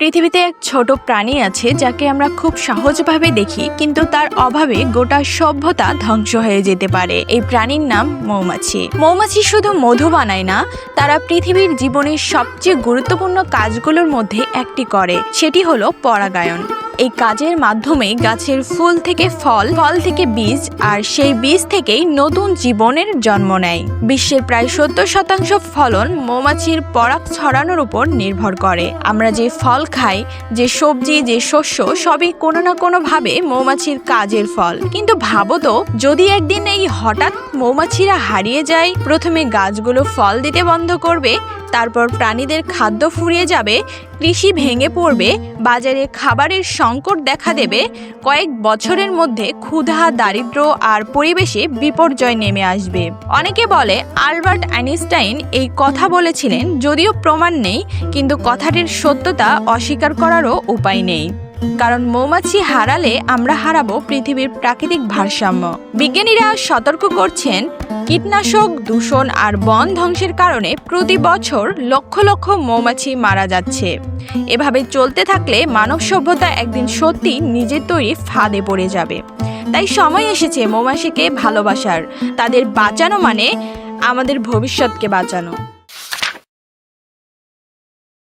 পৃথিবীতে এক ছোট প্রাণী আছে যাকে আমরা খুব সহজভাবে দেখি, কিন্তু তার অভাবে গোটা সভ্যতা ধ্বংস হয়ে যেতে পারে। এই প্রাণীর নাম মৌমাছি। মৌমাছি শুধু মধু বানায় না, তারা পৃথিবীর জীবনের সবচেয়ে গুরুত্বপূর্ণ কাজগুলোর মধ্যে একটি করে। সেটি হলো পরাগায়ন। এই কাজের মাধ্যমে গাছের ফুল থেকে ফল ফল থেকে বীজ আর সেই বীজ থেকেই নতুন জীবনের জন্ম নেয়। বিশ্বের প্রায় সত্তর শতাংশ ফলন মৌমাছির পরাগ ছড়ানোর উপর নির্ভর করে। আমরা যে ফল খাই, যে সবজি, যে শস্য, সবই কোনো না কোনো ভাবে মৌমাছির কাজের ফল। কিন্তু ভাবো তো, যদি একদিন এই হঠাৎ মৌমাছিরা হারিয়ে যায়, প্রথমে গাছগুলো ফল দিতে বন্ধ করবে তারপর প্রাণীদের খাদ্য ফুরিয়ে যাবে, কৃষি ভেঙে পড়বে, বাজারে খাবারের সংকট দেখা দেবে, কয়েক বছরের মধ্যে ক্ষুধা, দারিদ্র আর পরিবেশে বিপর্যয় নেমে আসবে। অনেকে বলে, আলবার্ট আইনস্টাইন এই কথা বলেছিলেন, যদিও প্রমাণ নেই, কিন্তু কথাটির সত্যতা অস্বীকার করারও উপায় নেই। কারণ মৌমাছি হারালে আমরা হারাবো পৃথিবীর প্রাকৃতিক ভারসাম্য। বিজ্ঞানীরা সতর্ক করছেন, কীটনাশক, দূষণ আর বন ধ্বংসের কারণে প্রতি বছর লক্ষ লক্ষ মৌমাছি মারা যাচ্ছে। এভাবে চলতে থাকলে মানব সভ্যতা একদিন সত্যি নিজের তৈরি ফাঁদে পড়ে যাবে। তাই সময় এসেছে মৌমাছিকে ভালোবাসার। তাদের বাঁচানো মানে আমাদের ভবিষ্যৎকে বাঁচানো।